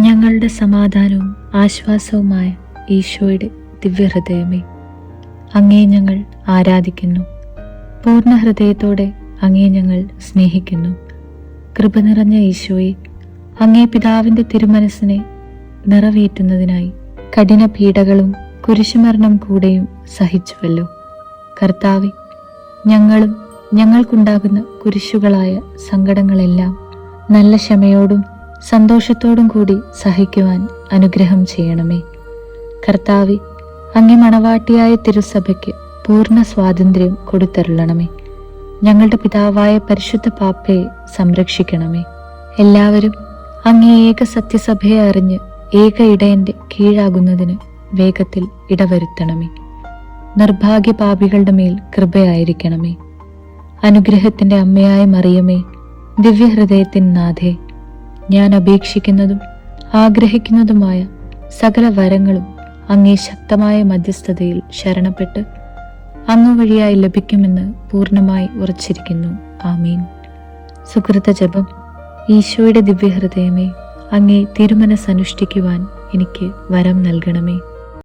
ഞങ്ങളുടെ സമാധാനവും ആശ്വാസവുമായ ഈശോയുടെ ദിവ്യഹൃദയമേ അങ്ങേ ഞങ്ങൾ ആരാധിക്കുന്നു. പൂർണ ഹൃദയത്തോടെ അങ്ങേ ഞങ്ങൾ സ്നേഹിക്കുന്നു. കൃപ നിറഞ്ഞ ഈശോയെ അങ്ങേ പിതാവിന്റെ തിരുമനസ്സിനെ നിറവേറ്റുന്നതിനായി കഠിന പീഡകളും കുരിശുമരണം കൂടെയും സഹിച്ചുവല്ലോ. കർത്താവെ ഞങ്ങളും ഞങ്ങൾക്കുണ്ടാകുന്ന കുരിശുകളായ സങ്കടങ്ങളെല്ലാം നല്ല ക്ഷമയോടും സന്തോഷത്തോടും കൂടി സഹിക്കുവാൻ അനുഗ്രഹം ചെയ്യണമേ. കർത്താവെ അങ്ങേ മണവാട്ടിയായ തിരുസഭയ്ക്ക് പൂർണ സ്വാതന്ത്ര്യം കൊടുത്തരുളണമേ. ഞങ്ങളുടെ പിതാവായ പരിശുദ്ധ പാപ്പയെ സംരക്ഷിക്കണമേ. എല്ലാവരും അങ്ങേ ഏക സത്യസഭയെ അറിഞ്ഞ് ഏക ഇടയന്റെ കീഴാകുന്നതിന് വേഗത്തിൽ ഇടവരുത്തണമേ. നിർഭാഗ്യ പാപികളുടെ മേൽ കൃപയായിരിക്കണമേ. അനുഗ്രഹത്തിന്റെ അമ്മയായ മറിയമേ ദിവ്യഹൃദയത്തിൻ നാഥേ ഞാൻ അപേക്ഷിക്കുന്നതും ആഗ്രഹിക്കുന്നതുമായ സകല വരങ്ങളും അങ്ങേ ശക്തമായ മധ്യസ്ഥതയിൽ ശരണപ്പെട്ട് അങ്ങ് വഴിയായി ലഭിക്കുമെന്ന് പൂർണമായി ഉറച്ചിരിക്കുന്നു. ആമീൻ. സുഹൃത്ത ജപം ഈശോയുടെ ദിവ്യഹൃദയമേ അങ്ങേ തിരുമനസ് അനുഷ്ഠിക്കുവാൻ എനിക്ക് വരം നൽകണമേ.